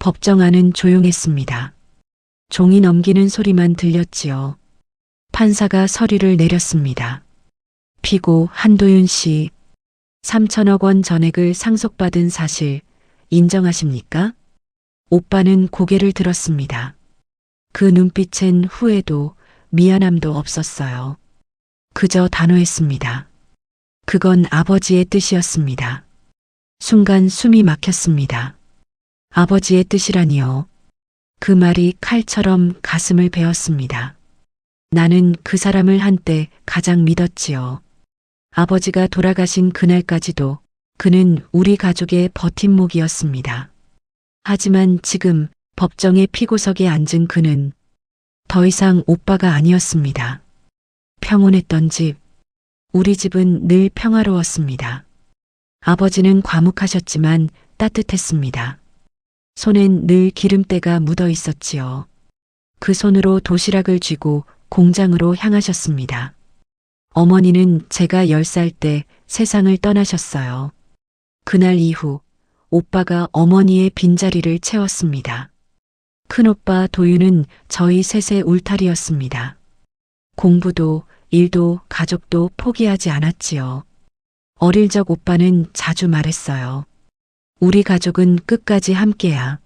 법정 안은 조용했습니다. 종이 넘기는 소리만 들렸지요. 판사가 서류를 내렸습니다. 피고 한도윤 씨 3천억 원 전액을 상속받은 사실 인정하십니까? 오빠는 고개를 들었습니다. 그 눈빛엔 후회도 미안함도 없었어요. 그저 단호했습니다. 그건 아버지의 뜻이었습니다. 순간 숨이 막혔습니다. 아버지의 뜻이라니요. 그 말이 칼처럼 가슴을 베었습니다. 나는 그 사람을 한때 가장 믿었지요. 아버지가 돌아가신 그날까지도 그는 우리 가족의 버팀목이었습니다. 하지만 지금 법정의 피고석에 앉은 그는 더 이상 오빠가 아니었습니다. 평온했던 집, 우리 집은 늘 평화로웠습니다. 아버지는 과묵하셨지만 따뜻했습니다. 손엔 늘 기름때가 묻어 있었지요. 그 손으로 도시락을 쥐고 공장으로 향하셨습니다. 어머니는 제가 10살 때 세상을 떠나셨어요. 그날 이후 오빠가 어머니의 빈자리를 채웠습니다. 큰오빠 도윤은 저희 셋의 울타리였습니다. 공부도 일도 가족도 포기하지 않았지요. 어릴 적 오빠는 자주 말했어요. 우리 가족은 끝까지 함께야.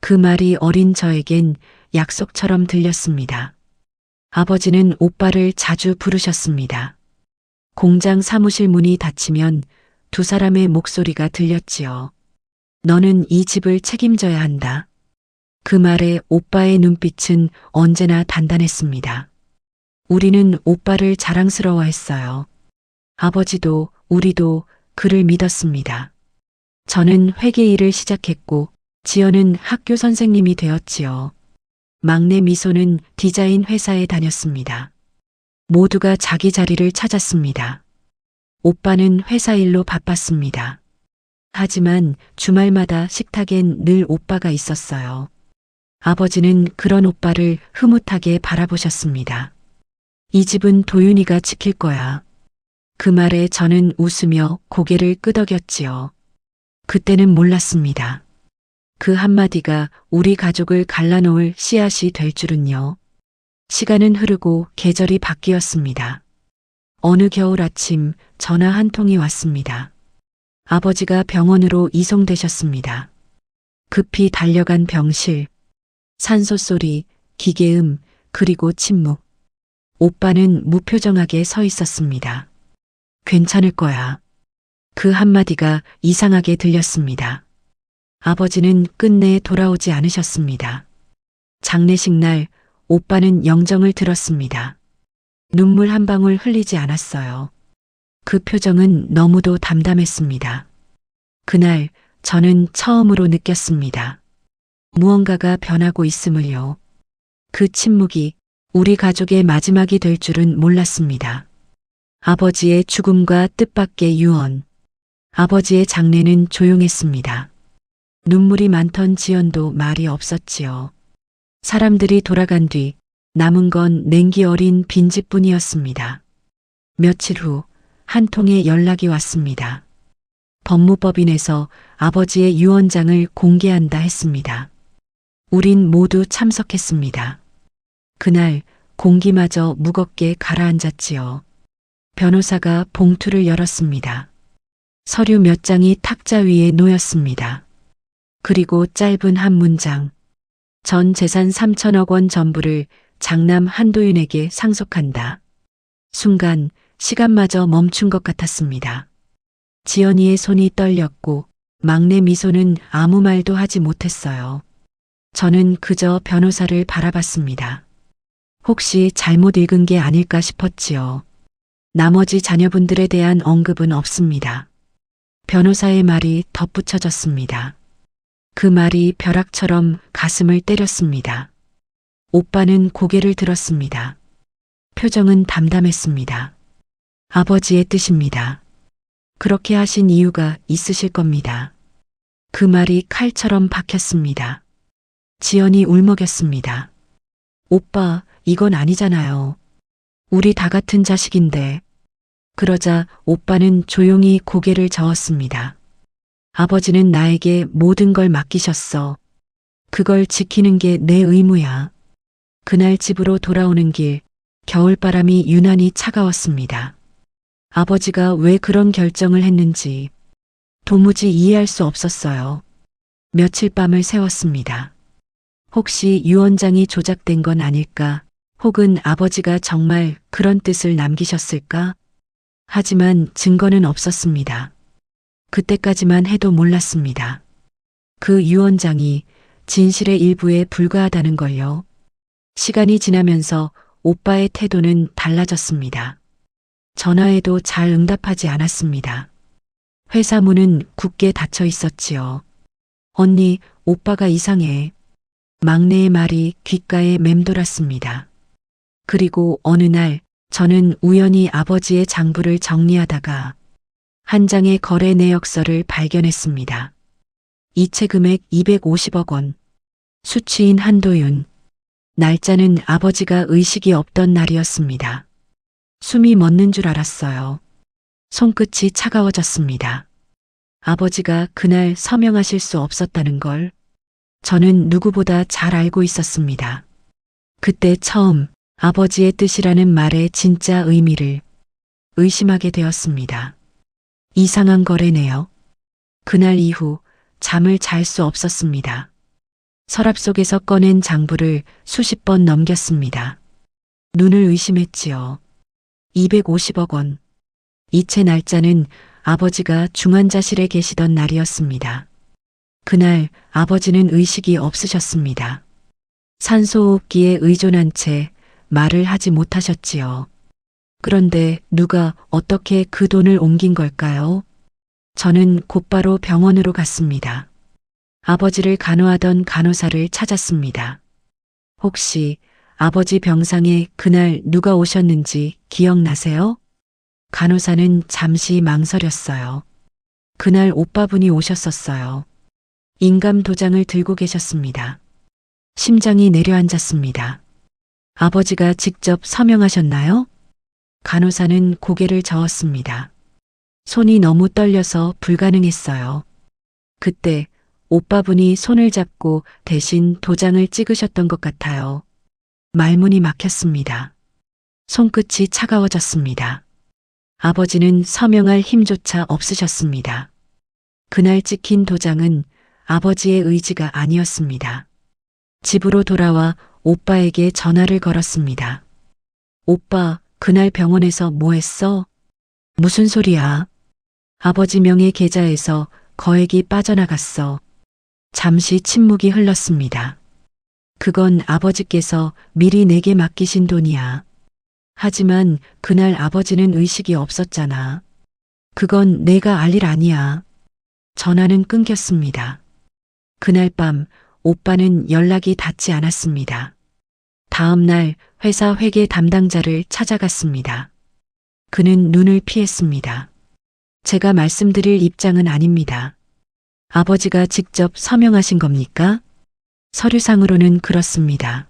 그 말이 어린 저에겐 약속처럼 들렸습니다. 아버지는 오빠를 자주 부르셨습니다. 공장 사무실 문이 닫히면 두 사람의 목소리가 들렸지요. 너는 이 집을 책임져야 한다. 그 말에 오빠의 눈빛은 언제나 단단했습니다. 우리는 오빠를 자랑스러워했어요. 아버지도 우리도 그를 믿었습니다. 저는 회계 일을 시작했고 지연은 학교 선생님이 되었지요. 막내 미소는 디자인 회사에 다녔습니다. 모두가 자기 자리를 찾았습니다. 오빠는 회사 일로 바빴습니다. 하지만 주말마다 식탁엔 늘 오빠가 있었어요. 아버지는 그런 오빠를 흐뭇하게 바라보셨습니다. 이 집은 도윤이가 지킬 거야. 그 말에 저는 웃으며 고개를 끄덕였지요. 그때는 몰랐습니다. 그 한마디가 우리 가족을 갈라놓을 씨앗이 될 줄은요. 시간은 흐르고 계절이 바뀌었습니다. 어느 겨울 아침 전화 한 통이 왔습니다. 아버지가 병원으로 이송되셨습니다. 급히 달려간 병실, 산소 소리, 기계음, 그리고 침묵. 오빠는 무표정하게 서 있었습니다. 괜찮을 거야. 그 한마디가 이상하게 들렸습니다. 아버지는 끝내 돌아오지 않으셨습니다. 장례식 날 오빠는 영정을 들었습니다. 눈물 한 방울 흘리지 않았어요. 그 표정은 너무도 담담했습니다. 그날 저는 처음으로 느꼈습니다. 무언가가 변하고 있음을요. 그 침묵이 우리 가족의 마지막이 될 줄은 몰랐습니다. 아버지의 죽음과 뜻밖의 유언. 아버지의 장례는 조용했습니다. 눈물이 많던 지연도 말이 없었지요. 사람들이 돌아간 뒤 남은 건 냉기 어린 빈집뿐이었습니다. 며칠 후 한 통의 연락이 왔습니다. 법무법인에서 아버지의 유언장을 공개한다 했습니다. 우린 모두 참석했습니다. 그날 공기마저 무겁게 가라앉았지요. 변호사가 봉투를 열었습니다. 서류 몇 장이 탁자 위에 놓였습니다. 그리고 짧은 한 문장. 전 재산 3천억 원 전부를 장남 한도윤에게 상속한다. 순간 시간마저 멈춘 것 같았습니다. 지연이의 손이 떨렸고 막내 미소는 아무 말도 하지 못했어요. 저는 그저 변호사를 바라봤습니다. 혹시 잘못 읽은 게 아닐까 싶었지요. 나머지 자녀분들에 대한 언급은 없습니다. 변호사의 말이 덧붙여졌습니다. 그 말이 벼락처럼 가슴을 때렸습니다. 오빠는 고개를 들었습니다. 표정은 담담했습니다. 아버지의 뜻입니다. 그렇게 하신 이유가 있으실 겁니다. 그 말이 칼처럼 박혔습니다. 지연이 울먹였습니다. 오빠, 이건 아니잖아요. 우리 다 같은 자식인데. 그러자 오빠는 조용히 고개를 저었습니다. 아버지는 나에게 모든 걸 맡기셨어. 그걸 지키는 게 내 의무야. 그날 집으로 돌아오는 길, 겨울바람이 유난히 차가웠습니다. 아버지가 왜 그런 결정을 했는지 도무지 이해할 수 없었어요. 며칠 밤을 새웠습니다. 혹시 유언장이 조작된 건 아닐까? 혹은 아버지가 정말 그런 뜻을 남기셨을까? 하지만 증거는 없었습니다. 그때까지만 해도 몰랐습니다. 그 유언장이 진실의 일부에 불과하다는 걸요. 시간이 지나면서 오빠의 태도는 달라졌습니다. 전화에도 잘 응답하지 않았습니다. 회사 문은 굳게 닫혀 있었지요. 언니, 오빠가 이상해. 막내의 말이 귓가에 맴돌았습니다. 그리고 어느 날 저는 우연히 아버지의 장부를 정리하다가 한 장의 거래 내역서를 발견했습니다. 이체 금액 250억 원. 수취인 한도윤. 날짜는 아버지가 의식이 없던 날이었습니다. 숨이 멎는 줄 알았어요. 손끝이 차가워졌습니다. 아버지가 그날 서명하실 수 없었다는 걸 저는 누구보다 잘 알고 있었습니다. 그때 처음 아버지의 뜻이라는 말의 진짜 의미를 의심하게 되었습니다. 이상한 거래네요. 그날 이후 잠을 잘 수 없었습니다. 서랍 속에서 꺼낸 장부를 수십 번 넘겼습니다. 눈을 의심했지요. 250억 원. 이체 날짜는 아버지가 중환자실에 계시던 날이었습니다. 그날 아버지는 의식이 없으셨습니다. 산소호흡기에 의존한 채 말을 하지 못하셨지요. 그런데 누가 어떻게 그 돈을 옮긴 걸까요? 저는 곧바로 병원으로 갔습니다. 아버지를 간호하던 간호사를 찾았습니다. 혹시 아버지 병상에 그날 누가 오셨는지 기억나세요? 간호사는 잠시 망설였어요. 그날 오빠분이 오셨었어요. 인감 도장을 들고 계셨습니다. 심장이 내려앉았습니다. 아버지가 직접 서명하셨나요? 간호사는 고개를 저었습니다. 손이 너무 떨려서 불가능했어요. 그때 오빠분이 손을 잡고 대신 도장을 찍으셨던 것 같아요. 말문이 막혔습니다. 손끝이 차가워졌습니다. 아버지는 서명할 힘조차 없으셨습니다. 그날 찍힌 도장은 아버지의 의지가 아니었습니다. 집으로 돌아와 오빠에게 전화를 걸었습니다. 오빠, 그날 병원에서 뭐 했어? 무슨 소리야? 아버지 명의 계좌에서 거액이 빠져나갔어. 잠시 침묵이 흘렀습니다. 그건 아버지께서 미리 내게 맡기신 돈이야. 하지만 그날 아버지는 의식이 없었잖아. 그건 내가 알 일 아니야. 전화는 끊겼습니다. 그날 밤 오빠는 연락이 닿지 않았습니다. 다음 날 회사 회계 담당자를 찾아갔습니다. 그는 눈을 피했습니다. 제가 말씀드릴 입장은 아닙니다. 아버지가 직접 서명하신 겁니까? 서류상으로는 그렇습니다.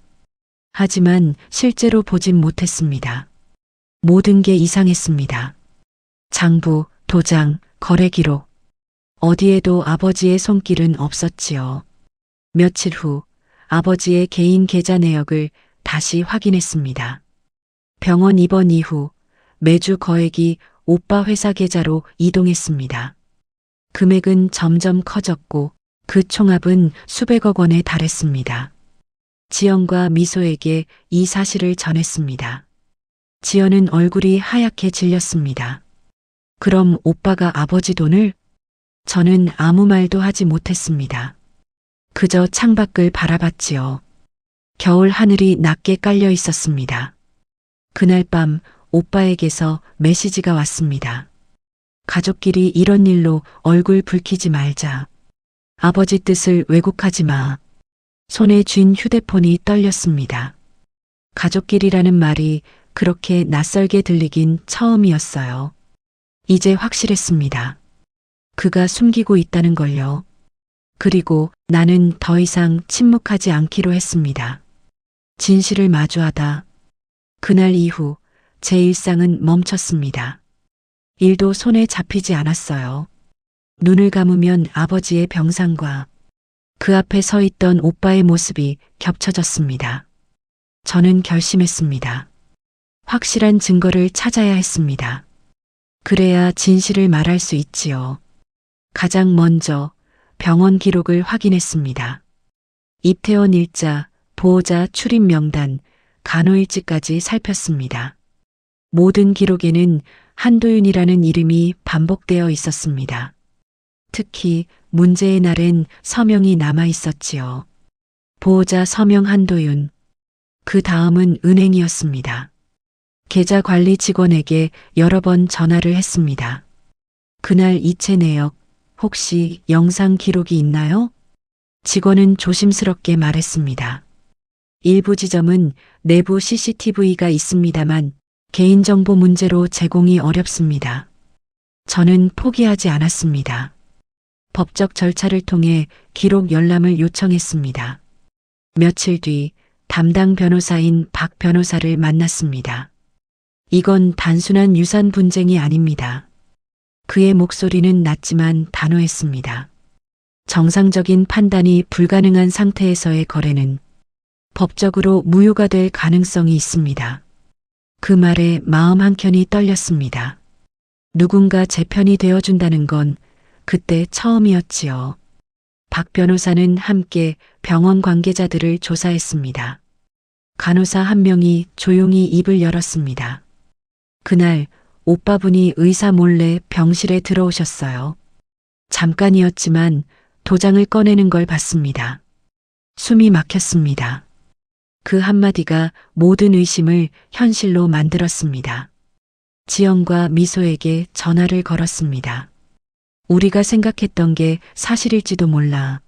하지만 실제로 보진 못했습니다. 모든 게 이상했습니다. 장부, 도장, 거래 기록. 어디에도 아버지의 손길은 없었지요. 며칠 후 아버지의 개인 계좌 내역을 다시 확인했습니다. 병원 입원 이후 매주 거액이 오빠 회사 계좌로 이동했습니다. 금액은 점점 커졌고 그 총합은 수백억 원에 달했습니다. 지연과 미소에게 이 사실을 전했습니다. 지연은 얼굴이 하얗게 질렸습니다. 그럼 오빠가 아버지 돈을? 저는 아무 말도 하지 못했습니다. 그저 창밖을 바라봤지요. 겨울 하늘이 낮게 깔려 있었습니다. 그날 밤 오빠에게서 메시지가 왔습니다. 가족끼리 이런 일로 얼굴 붉히지 말자. 아버지 뜻을 왜곡하지 마. 손에 쥔 휴대폰이 떨렸습니다. 가족끼리라는 말이 그렇게 낯설게 들리긴 처음이었어요. 이제 확실했습니다. 그가 숨기고 있다는 걸요. 그리고 나는 더 이상 침묵하지 않기로 했습니다. 진실을 마주하다. 그날 이후 제 일상은 멈췄습니다. 일도 손에 잡히지 않았어요. 눈을 감으면 아버지의 병상과 그 앞에 서 있던 오빠의 모습이 겹쳐졌습니다. 저는 결심했습니다. 확실한 증거를 찾아야 했습니다. 그래야 진실을 말할 수 있지요. 가장 먼저 병원 기록을 확인했습니다. 입퇴원 일자, 보호자 출입 명단, 간호일지까지 살폈습니다. 모든 기록에는 한도윤이라는 이름이 반복되어 있었습니다. 특히 문제의 날엔 서명이 남아 있었지요. 보호자 서명 한도윤. 그 다음은 은행이었습니다. 계좌 관리 직원에게 여러 번 전화를 했습니다. 그날 이체 내역 혹시 영상 기록이 있나요? 직원은 조심스럽게 말했습니다. 일부 지점은 내부 CCTV가 있습니다만 개인정보 문제로 제공이 어렵습니다. 저는 포기하지 않았습니다. 법적 절차를 통해 기록 열람을 요청했습니다. 며칠 뒤 담당 변호사인 박 변호사를 만났습니다. 이건 단순한 유산 분쟁이 아닙니다. 그의 목소리는 낮지만 단호했습니다. 정상적인 판단이 불가능한 상태에서의 거래는 법적으로 무효가 될 가능성이 있습니다. 그 말에 마음 한켠이 떨렸습니다. 누군가 제 편이 되어준다는 건 그때 처음이었지요. 박 변호사는 함께 병원 관계자들을 조사했습니다. 간호사 한 명이 조용히 입을 열었습니다. 그날 오빠분이 의사 몰래 병실에 들어오셨어요. 잠깐이었지만 도장을 꺼내는 걸 봤습니다. 숨이 막혔습니다. 그 한마디가 모든 의심을 현실로 만들었습니다. 지영과 미소에게 전화를 걸었습니다. 우리가 생각했던 게 사실일지도 몰라.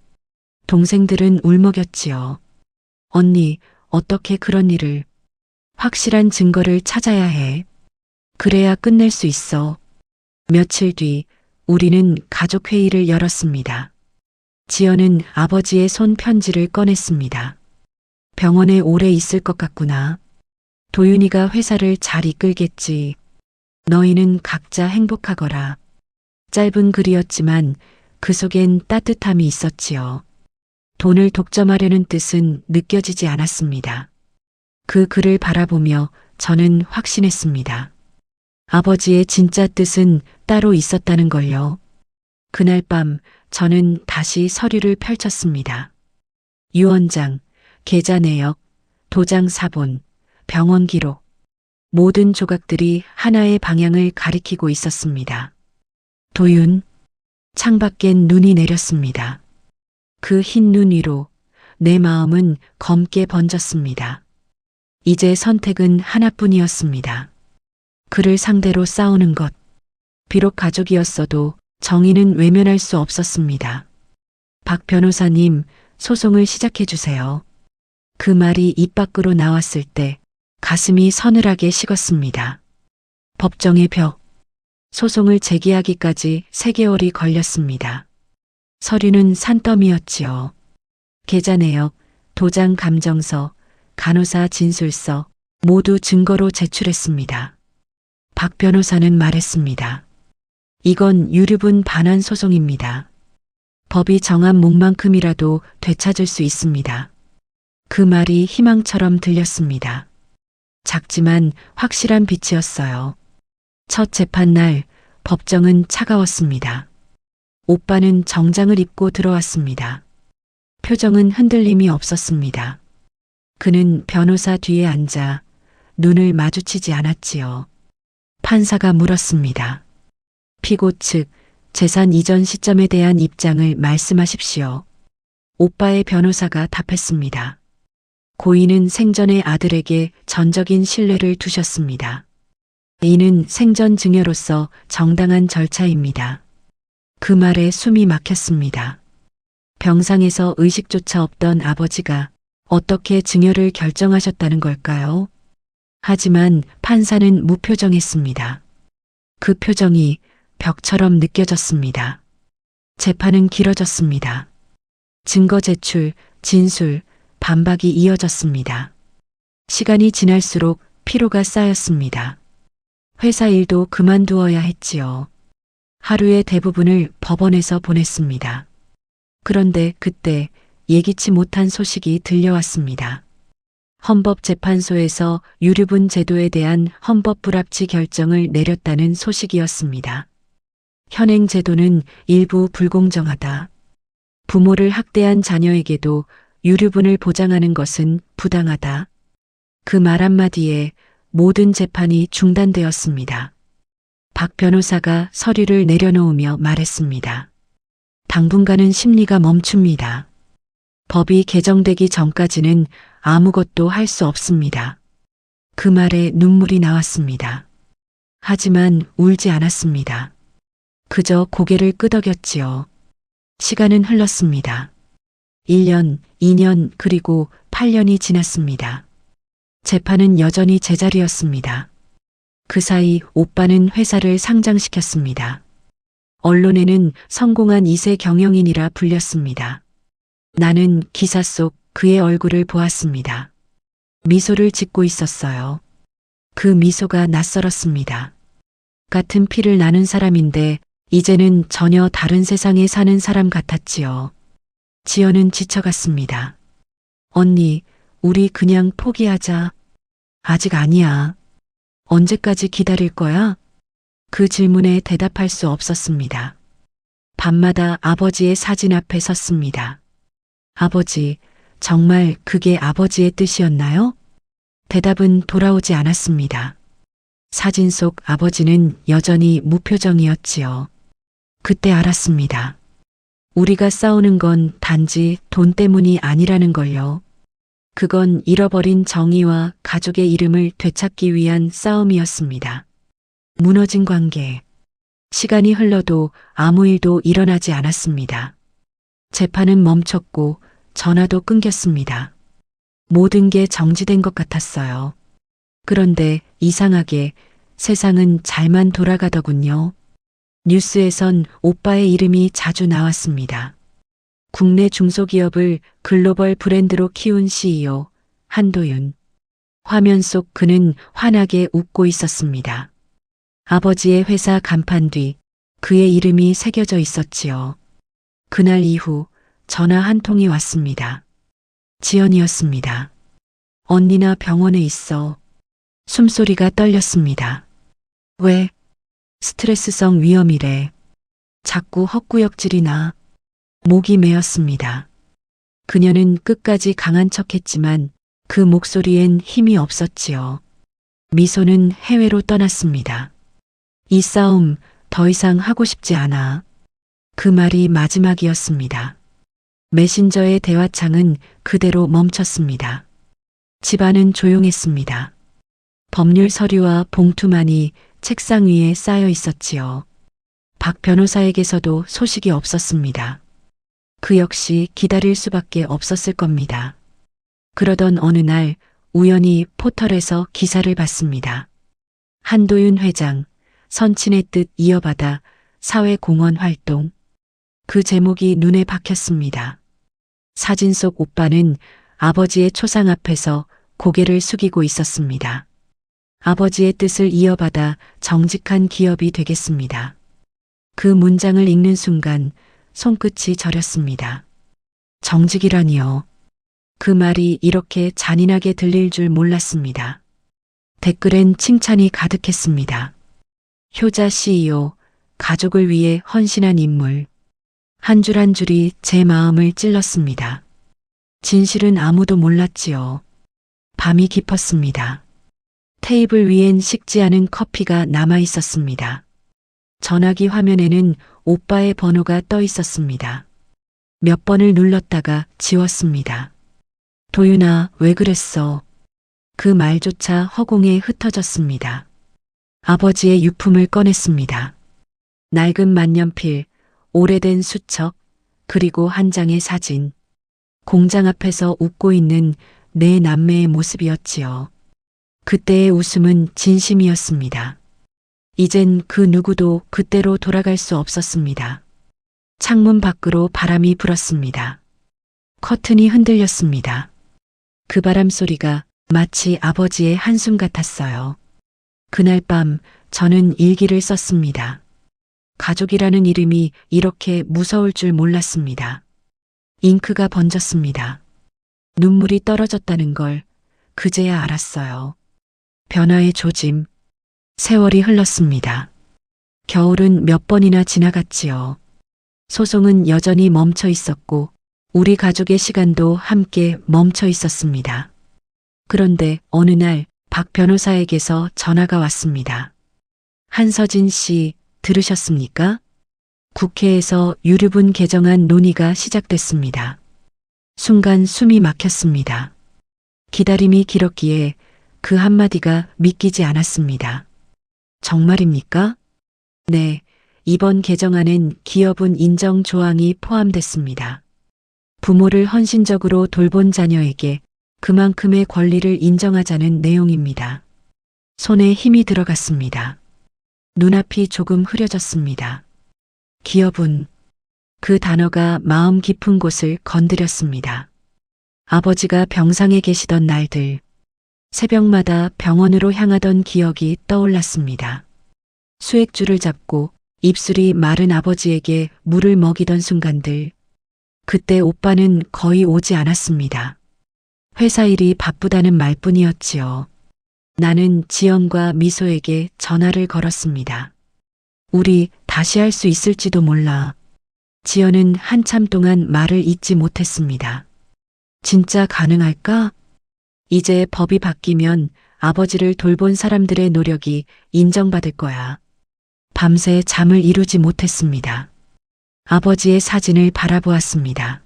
동생들은 울먹였지요. 언니, 어떻게 그런 일을. 확실한 증거를 찾아야 해. 그래야 끝낼 수 있어. 며칠 뒤 우리는 가족회의를 열었습니다. 지연은 아버지의 손 편지를 꺼냈습니다. 병원에 오래 있을 것 같구나. 도윤이가 회사를 잘 이끌겠지. 너희는 각자 행복하거라. 짧은 글이었지만 그 속엔 따뜻함이 있었지요. 돈을 독점하려는 뜻은 느껴지지 않았습니다. 그 글을 바라보며 저는 확신했습니다. 아버지의 진짜 뜻은 따로 있었다는 걸요. 그날 밤 저는 다시 서류를 펼쳤습니다. 유언장, 계좌 내역, 도장 사본, 병원 기록, 모든 조각들이 하나의 방향을 가리키고 있었습니다. 도윤, 창밖엔 눈이 내렸습니다. 그 흰 눈 위로 내 마음은 검게 번졌습니다. 이제 선택은 하나뿐이었습니다. 그를 상대로 싸우는 것. 비록 가족이었어도 정의는 외면할 수 없었습니다. 박 변호사님, 소송을 시작해 주세요. 그 말이 입 밖으로 나왔을 때 가슴이 서늘하게 식었습니다. 법정의 벽. 소송을 제기하기까지 3개월이 걸렸습니다. 서류는 산더미였지요. 계좌 내역, 도장 감정서, 간호사 진술서 모두 증거로 제출했습니다. 박 변호사는 말했습니다. 이건 유류분 반환 소송입니다. 법이 정한 목만큼이라도 되찾을 수 있습니다. 그 말이 희망처럼 들렸습니다. 작지만 확실한 빛이었어요. 첫 재판날 법정은 차가웠습니다. 오빠는 정장을 입고 들어왔습니다. 표정은 흔들림이 없었습니다. 그는 변호사 뒤에 앉아 눈을 마주치지 않았지요. 판사가 물었습니다. 피고 측 재산 이전 시점에 대한 입장을 말씀하십시오. 오빠의 변호사가 답했습니다. 고인은 생전의 아들에게 전적인 신뢰를 두셨습니다. 이는 생전 증여로서 정당한 절차입니다. 그 말에 숨이 막혔습니다. 병상에서 의식조차 없던 아버지가 어떻게 증여를 결정하셨다는 걸까요? 하지만 판사는 무표정했습니다. 그 표정이 벽처럼 느껴졌습니다. 재판은 길어졌습니다. 증거 제출, 진술, 반박이 이어졌습니다. 시간이 지날수록 피로가 쌓였습니다. 회사 일도 그만두어야 했지요. 하루의 대부분을 법원에서 보냈습니다. 그런데 그때 예기치 못한 소식이 들려왔습니다. 헌법재판소에서 유류분 제도에 대한 헌법 불합치 결정을 내렸다는 소식이었습니다. 현행 제도는 일부 불공정하다. 부모를 학대한 자녀에게도 유류분을 보장하는 것은 부당하다. 그 말 한마디에 모든 재판이 중단되었습니다. 박 변호사가 서류를 내려놓으며 말했습니다. 당분간은 심리가 멈춥니다. 법이 개정되기 전까지는 아무것도 할 수 없습니다. 그 말에 눈물이 나왔습니다. 하지만 울지 않았습니다. 그저 고개를 끄덕였지요. 시간은 흘렀습니다. 1년, 2년, 그리고 8년이 지났습니다. 재판은 여전히 제자리였습니다. 그 사이 오빠는 회사를 상장시켰습니다. 언론에는 성공한 2세 경영인이라 불렸습니다. 나는 기사 속 그의 얼굴을 보았습니다. 미소를 짓고 있었어요. 그 미소가 낯설었습니다. 같은 피를 나눈 사람인데 이제는 전혀 다른 세상에 사는 사람 같았지요. 지연은 지쳐갔습니다. 언니, 우리 그냥 포기하자. 아직 아니야. 언제까지 기다릴 거야? 그 질문에 대답할 수 없었습니다. 밤마다 아버지의 사진 앞에 섰습니다. 아버지, 정말 그게 아버지의 뜻이었나요? 대답은 돌아오지 않았습니다. 사진 속 아버지는 여전히 무표정이었지요. 그때 알았습니다. 우리가 싸우는 건 단지 돈 때문이 아니라는 걸요. 그건 잃어버린 정의와 가족의 이름을 되찾기 위한 싸움이었습니다. 무너진 관계. 시간이 흘러도 아무 일도 일어나지 않았습니다. 재판은 멈췄고 전화도 끊겼습니다. 모든 게 정지된 것 같았어요. 그런데 이상하게 세상은 잘만 돌아가더군요. 뉴스에선 오빠의 이름이 자주 나왔습니다. 국내 중소기업을 글로벌 브랜드로 키운 CEO 한도윤. 화면 속 그는 환하게 웃고 있었습니다. 아버지의 회사 간판 뒤 그의 이름이 새겨져 있었지요. 그날 이후 전화 한 통이 왔습니다. 지연이었습니다. 언니나 병원에 있어. 숨소리가 떨렸습니다. 왜? 스트레스성 위험이래. 자꾸 헛구역질이 나. 목이 메었습니다. 그녀는 끝까지 강한 척 했지만 그 목소리엔 힘이 없었지요. 미소는 해외로 떠났습니다. 이 싸움 더 이상 하고 싶지 않아. 그 말이 마지막이었습니다. 메신저의 대화창은 그대로 멈췄습니다. 집안은 조용했습니다. 법률 서류와 봉투만이 책상 위에 쌓여 있었지요. 박 변호사에게서도 소식이 없었습니다. 그 역시 기다릴 수밖에 없었을 겁니다. 그러던 어느 날 우연히 포털에서 기사를 봤습니다. 한도윤 회장, 선친의 뜻 이어받아 사회공헌 활동. 그 제목이 눈에 박혔습니다. 사진 속 오빠는 아버지의 초상 앞에서 고개를 숙이고 있었습니다. 아버지의 뜻을 이어받아 정직한 기업이 되겠습니다. 그 문장을 읽는 순간 손끝이 저렸습니다. 정직이라니요. 그 말이 이렇게 잔인하게 들릴 줄 몰랐습니다. 댓글엔 칭찬이 가득했습니다. 효자 CEO, 가족을 위해 헌신한 인물. 한 줄 한 줄이 제 마음을 찔렀습니다. 진실은 아무도 몰랐지요. 밤이 깊었습니다. 테이블 위엔 식지 않은 커피가 남아 있었습니다. 전화기 화면에는 오빠의 번호가 떠 있었습니다. 몇 번을 눌렀다가 지웠습니다. 도윤아, 왜 그랬어? 그 말조차 허공에 흩어졌습니다. 아버지의 유품을 꺼냈습니다. 낡은 만년필, 오래된 수첩, 그리고 한 장의 사진. 공장 앞에서 웃고 있는 내 남매의 모습이었지요. 그때의 웃음은 진심이었습니다. 이젠 그 누구도 그때로 돌아갈 수 없었습니다. 창문 밖으로 바람이 불었습니다. 커튼이 흔들렸습니다. 그 바람 소리가 마치 아버지의 한숨 같았어요. 그날 밤 저는 일기를 썼습니다. 가족이라는 이름이 이렇게 무서울 줄 몰랐습니다. 잉크가 번졌습니다. 눈물이 떨어졌다는 걸 그제야 알았어요. 변화의 조짐. 세월이 흘렀습니다. 겨울은 몇 번이나 지나갔지요. 소송은 여전히 멈춰 있었고, 우리 가족의 시간도 함께 멈춰 있었습니다. 그런데 어느 날 박 변호사에게서 전화가 왔습니다. 한서진 씨, 들으셨습니까? 국회에서 유류분 개정안 논의가 시작됐습니다. 순간 숨이 막혔습니다. 기다림이 길었기에 그 한마디가 믿기지 않았습니다. 정말입니까? 네, 이번 개정안엔 기업은 인정 조항이 포함됐습니다. 부모를 헌신적으로 돌본 자녀에게 그만큼의 권리를 인정하자는 내용입니다. 손에 힘이 들어갔습니다. 눈앞이 조금 흐려졌습니다. 기업은 그 단어가 마음 깊은 곳을 건드렸습니다. 아버지가 병상에 계시던 날들, 새벽마다 병원으로 향하던 기억이 떠올랐습니다. 수액줄을 잡고 입술이 마른 아버지에게 물을 먹이던 순간들, 그때 오빠는 거의 오지 않았습니다. 회사 일이 바쁘다는 말뿐이었지요. 나는 지연과 미소에게 전화를 걸었습니다. 우리 다시 할 수 있을지도 몰라. 지연은 한참 동안 말을 잇지 못했습니다. 진짜 가능할까? 이제 법이 바뀌면 아버지를 돌본 사람들의 노력이 인정받을 거야. 밤새 잠을 이루지 못했습니다. 아버지의 사진을 바라보았습니다.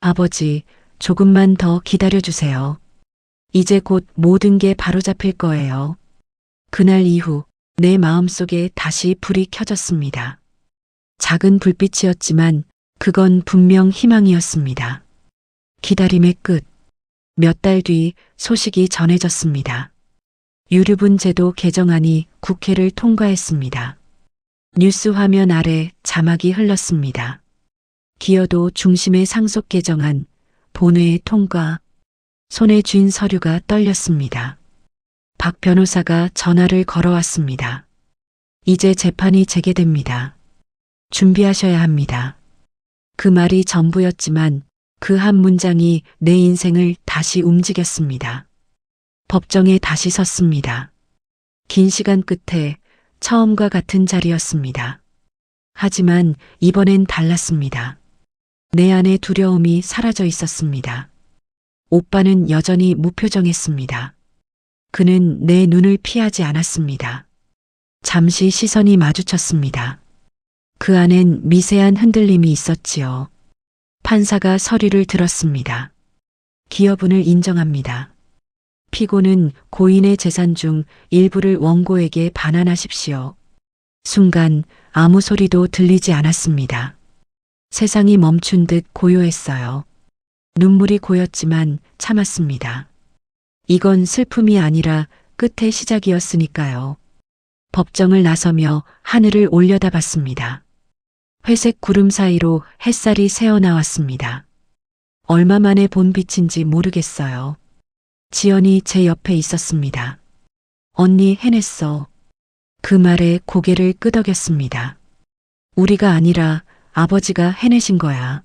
아버지, 조금만 더 기다려주세요. 이제 곧 모든 게 바로잡힐 거예요. 그날 이후 내 마음속에 다시 불이 켜졌습니다. 작은 불빛이었지만 그건 분명 희망이었습니다. 기다림의 끝. 몇 달 뒤 소식이 전해졌습니다. 유류분 제도 개정안이 국회를 통과했습니다. 뉴스 화면 아래 자막이 흘렀습니다. 기여도 중심의 상속 개정안, 본회의 통과, 손에 쥔 서류가 떨렸습니다. 박 변호사가 전화를 걸어왔습니다. 이제 재판이 재개됩니다. 준비하셔야 합니다. 그 말이 전부였지만 그 한 문장이 내 인생을 다시 움직였습니다. 법정에 다시 섰습니다. 긴 시간 끝에 처음과 같은 자리였습니다. 하지만 이번엔 달랐습니다. 내 안의 두려움이 사라져 있었습니다. 오빠는 여전히 무표정했습니다. 그는 내 눈을 피하지 않았습니다. 잠시 시선이 마주쳤습니다. 그 안엔 미세한 흔들림이 있었지요. 판사가 서류를 들었습니다. 기여분을 인정합니다. 피고는 고인의 재산 중 일부를 원고에게 반환하십시오. 순간 아무 소리도 들리지 않았습니다. 세상이 멈춘 듯 고요했어요. 눈물이 고였지만 참았습니다. 이건 슬픔이 아니라 끝의 시작이었으니까요. 법정을 나서며 하늘을 올려다봤습니다. 회색 구름 사이로 햇살이 새어나왔습니다. 얼마 만에 본 빛인지 모르겠어요. 지연이 제 옆에 있었습니다. 언니 해냈어. 그 말에 고개를 끄덕였습니다. 우리가 아니라 아버지가 해내신 거야.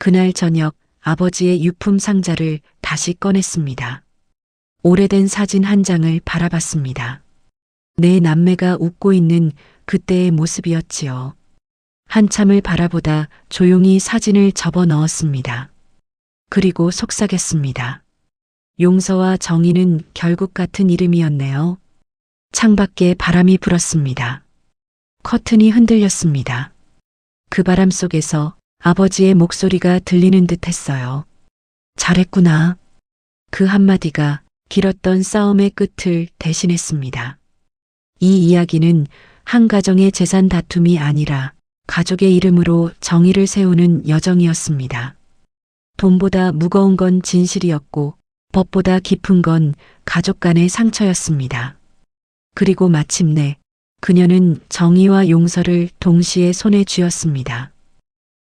그날 저녁 아버지의 유품 상자를 다시 꺼냈습니다. 오래된 사진 한 장을 바라봤습니다. 내 남매가 웃고 있는 그때의 모습이었지요. 한참을 바라보다 조용히 사진을 접어 넣었습니다. 그리고 속삭였습니다. 용서와 정의는 결국 같은 이름이었네요. 창밖에 바람이 불었습니다. 커튼이 흔들렸습니다. 그 바람 속에서 아버지의 목소리가 들리는 듯 했어요. 잘했구나. 그 한마디가 길었던 싸움의 끝을 대신했습니다. 이 이야기는 한 가정의 재산 다툼이 아니라 가족의 이름으로 정의를 세우는 여정이었습니다. 돈보다 무거운 건 진실이었고 법보다 깊은 건 가족 간의 상처였습니다. 그리고 마침내 그녀는 정의와 용서를 동시에 손에 쥐었습니다.